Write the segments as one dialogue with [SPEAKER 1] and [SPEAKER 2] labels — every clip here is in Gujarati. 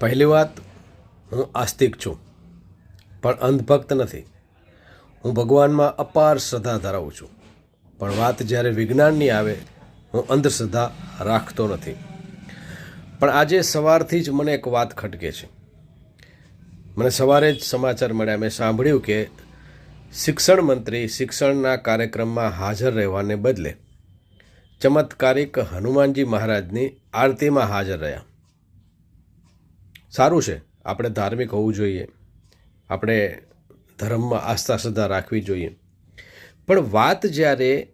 [SPEAKER 1] પહેલી વાત, હું આસ્તિક છું, પણ અંધભક્ત નથી. હું ભગવાનમાં અપાર શ્રદ્ધા ધરાવું છું. પણ વાત જ્યારે વિજ્ઞાનની આવે, હું અંધશ્રદ્ધા રાખતો નથી. પણ આજે સવારથી જ મને એક વાત ખટકે છે. મને સવારે જ સમાચાર મળ્યા. મેં સાંભળ્યું કે શિક્ષણ મંત્રી શિક્ષણના કાર્યક્રમમાં હાજર રહેવાને બદલે ચમત્કારિક હનુમાનજી મહારાજની આરતીમાં હાજર રહ્યા. સારું છે. આપણે ધાર્મિક હોવું જોઈએ. આપણે ધર્મમાં આસ્થા શ્રદ્ધા રાખવી જોઈએ. પણ વાત જ્યારે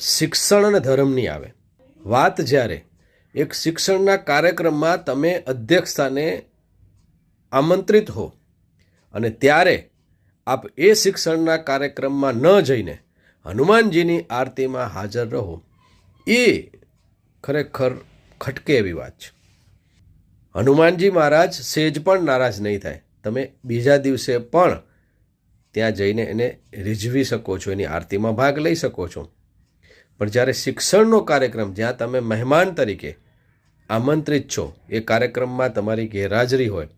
[SPEAKER 1] શિક્ષણ અને ધર્મની આવે. વાત જ્યારે એક શિક્ષણના કાર્યક્રમમાં તમે અધ્યક્ષ સ્થાને આમંત્રિત હો અને ત્યારે આપ એ શિક્ષણના કાર્યક્રમમાં ન જઈને હનુમાનજીની આરતીમાં હાજર રહો, એ ખરેખર ખટકે એવી વાત છે. હનુમાનજી મહારાજ સેજ પણ નારાજ નહીં થાય. તમે બીજા દિવસે પણ ત્યાં જઈને એને રીઝવી શકો છો, એની આરતીમાં ભાગ લઈ શકો છો. પણ જ્યારે શિક્ષણનો કાર્યક્રમ, જ્યાં તમે મહેમાન તરીકે આમંત્રિત છો, એ કાર્યક્રમમાં તમારી ગેરહાજરી હોય,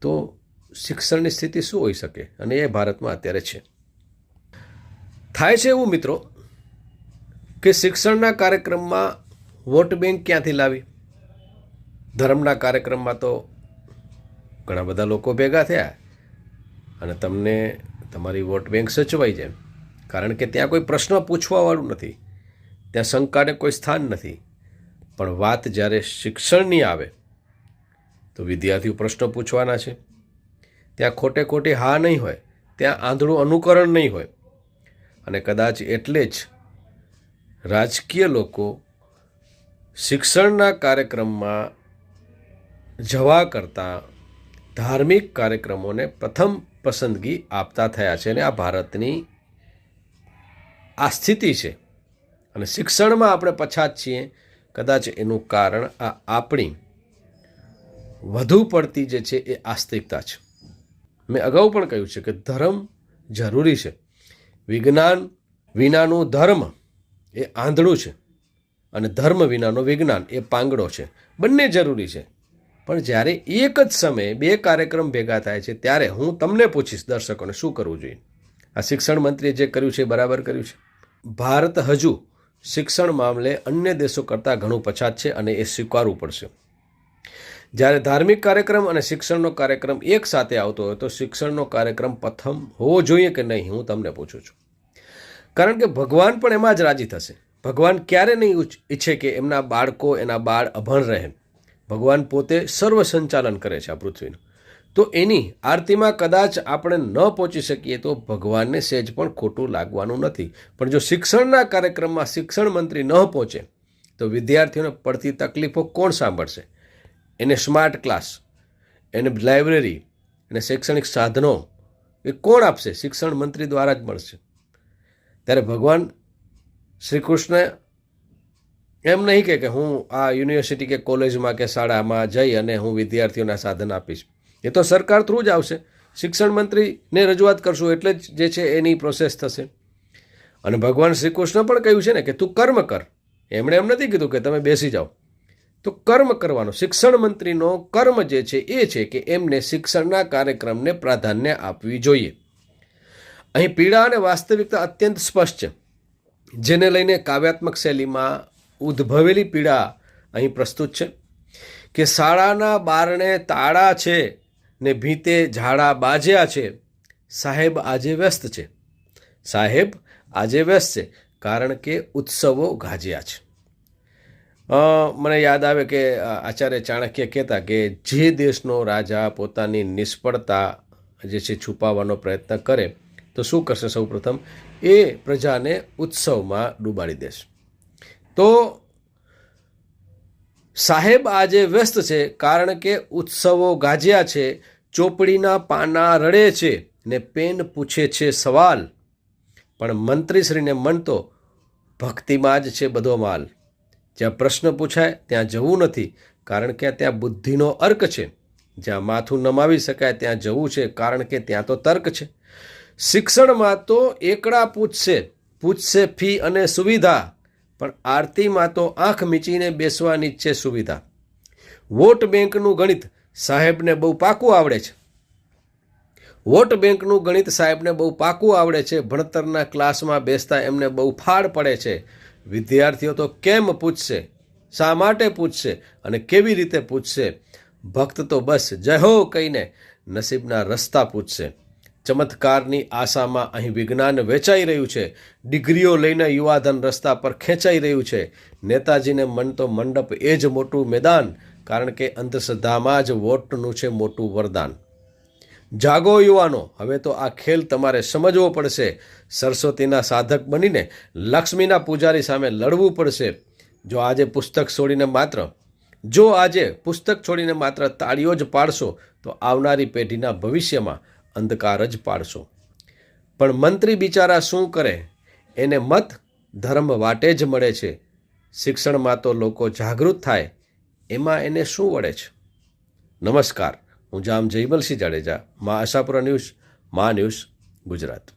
[SPEAKER 1] તો શિક્ષણની સ્થિતિ શું હોઈ શકે? અને એ ભારતમાં અત્યારે છે. થાય છે એવું મિત્રો કે શિક્ષણના કાર્યક્રમમાં વોટ બેંક ક્યાંથી લાવી? ધર્મના કાર્યક્રમમાં તો ઘણા બધા લોકો ભેગા થયા. અને તમને તમારી વોટ બેંક સચવાઈ જાય. કારણ કે ત્યાં કોઈ પ્રશ્ન પૂછવાવાળું નથી. ત્યાં શંકાને કોઈ સ્થાન નથી. પણ વાત જ્યારે શિક્ષણની આવે, તો વિદ્યાર્થીઓ પ્રશ્નો પૂછવાના છે. ત્યાં ખોટે ખોટી હા નહીં હોય. ત્યાં આંધળું અનુકરણ નહીં હોય. અને કદાચ એટલે જ રાજકીય લોકો શિક્ષણના કાર્યક્રમમાં જવા કરતાં ધાર્મિક કાર્યક્રમોને પ્રથમ પસંદગી આપતા થયા છે અને આ ભારતની આ સ્થિતિ છે. અને શિક્ષણમાં આપણે પછાત છીએ. કદાચ એનું કારણ આ આપણી વધુ પડતી જે છે એ આસ્તિકતા છે. મેં અગાઉ પણ કહ્યું છે કે ધર્મ જરૂરી છે. વિજ્ઞાન વિનાનું ધર્મ એ આંધળું છે. અને ધર્મ વિનાનો વિજ્ઞાન એ પાંગડો છે. બંને જરૂરી છે. પણ જ્યારે એક જ સમયે બે કાર્યક્રમ ભેગા થાય છે, ત્યારે હું તમને પૂછીશ, દર્શકોને, શું કરવું જોઈએ? આ શિક્ષણ મંત્રીએ જે કર્યું છે બરાબર કર્યું છે? ભારત હજુ શિક્ષણ મામલે અન્ય દેશો કરતાં ઘણું પછાત છે અને એ સ્વીકારવું પડશે. જ્યારે ધાર્મિક કાર્યક્રમ અને શિક્ષણનો કાર્યક્રમ એક સાથે આવતો હોય, તો શિક્ષણનો કાર્યક્રમ પ્રથમ હોવો જોઈએ કે નહીં, હું તમને પૂછું છું. કારણ કે ભગવાન પણ એમાં જ રાજી થશે. ભગવાન ક્યારે નહીં ઈચ્છે કે એમના બાળકો, એના બાળ અભણ રહે ભગવાન પોતે સર્વ સંચાલન કરે છે આ પૃથ્વીનું. તો એની આરતીમાં કદાચ આપણે ન પહોંચી શકીએ તો ભગવાનને સહેજ પણ ખોટું લાગવાનું નથી. પણ જો શિક્ષણના કાર્યક્રમમાં શિક્ષણ મંત્રી ન પહોંચે, તો વિદ્યાર્થીઓને પડતી તકલીફો કોણ સાંભળશે? એને સ્માર્ટ ક્લાસ, એને લાઇબ્રેરી અને શૈક્ષણિક સાધનો, એ કોણ આપશે? શિક્ષણ મંત્રી દ્વારા જ મળશે. ત્યારે ભગવાન શ્રી કૃષ્ણ એમ નહીં કે હું આ યુનિવર્સિટી કે કોલેજમાં કે શાળામાં જઈ અને હું વિદ્યાર્થીઓના સાધન આપીશ. એ તો સરકાર થ્રુ જ આવશે. શિક્ષણ મંત્રીને રજૂઆત કરશું એટલે જ જે છે એની પ્રોસેસ થશે. અને ભગવાન શ્રી કૃષ્ણ પણ કહ્યું છે ને કે તું કર્મ કર. એમણે એમ નથી કીધું કે તમે બેસી જાઓ. તો કર્મ કરવાનો, શિક્ષણ મંત્રીનો કર્મ જે છે એ છે કે એમને શિક્ષણના કાર્યક્રમને પ્રાધાન્ય આપવી જોઈએ. અહીં પીડા અને વાસ્તવિકતા અત્યંત સ્પષ્ટ છે. જેને લઈને કાવ્યાત્મક શૈલીમાં ઉદ્ભવેલી પીડા અહીં પ્રસ્તુત છે કે શાળાના બારણે તાળા છે ને ભીતે ઝાડા બાજ્યા છે. સાહેબ આજે વ્યસ્ત છે. સાહેબ આજે વ્યસ્ત છે કારણ કે ઉત્સવો ગાજ્યા છે. મને યાદ આવે કે આચાર્ય ચાણક્ય કહેતા કે જે દેશનો રાજા પોતાની નિષ્ફળતા જે છે છુપાવવાનો પ્રયત્ન કરે, તો શું કરશે? સૌપ્રથમ એ પ્રજાને ઉત્સવમાં ડૂબાડી દેશે. તો સાહેબ આજે વ્યસ્ત છે કારણ કે ઉત્સવો ગાજ્યા છે, ચોપડીના પાના રડે છે ને પેન પૂછે છે સવાલ. પણ મંત્રીશ્રીને મન તો ભક્તિમાં જ છે બધો માલ. જ્યાં પ્રશ્ન પૂછાય ત્યાં જવું નથી, કારણ કે ત્યાં બુદ્ધિનો અર્ક છે. જ્યાં માથું નમાવી શકાય ત્યાં જવું છે, કારણ કે ત્યાં તો તર્ક છે. શિક્ષણમાં તો એકડા પૂછશે પૂછશે ફી અને સુવિધા. પણ આરતીમાં તો આંખ મીચીને બેસવાની જ છે સુવિધા. વોટ બેંકનું ગણિત સાહેબને બહુ પાકું આવડે છે. વોટ બેંકનું ગણિત સાહેબને બહુ પાકું આવડે છે. ભણતરના ક્લાસમાં બેસતા એમને બહુ ફાળ પડે છે. વિદ્યાર્થીઓ તો કેમ પૂછશે? શા માટે પૂછશે? અને કેવી રીતે પૂછશે? ભક્ત તો બસ જય હો કહીને નસીબના રસ્તા પૂછશે. ચમત્કારની આશામાં અહીં વિજ્ઞાન વેચાઈ રહ્યું છે. ડિગ્રીઓ લઈને યુવાધન રસ્તા પર ખેંચાઈ રહ્યું છે. નેતાજીને મન તો મંડપ એ જ મોટું મેદાન, કારણ કે અંધશ્રદ્ધામાં જ વોટનું છે મોટું વરદાન. જાગો યુવાનો, હવે તો આ ખેલ તમારે સમજવો પડશે. સરસ્વતીના સાધક બનીને લક્ષ્મીના પૂજારી સામે લડવું પડશે. જો આજે પુસ્તક છોડીને માત્ર, જો આજે પુસ્તક છોડીને માત્ર તાળીઓ જ પાડશો, તો આવનારી પેઢીના ભવિષ્યમાં અંધકાર જ પાડશો. પણ મંત્રી બિચારા શું કરે? એને મત, ધર્મ વાટે જ મળે છે. શિક્ષણમાં તો લોકો જાગૃત થાય. એમાં એને શું વળે છે? નમસ્કાર. હું જામ Jaymalsinh Jadeja. Maa Ashapura news, Maa news Gujarat.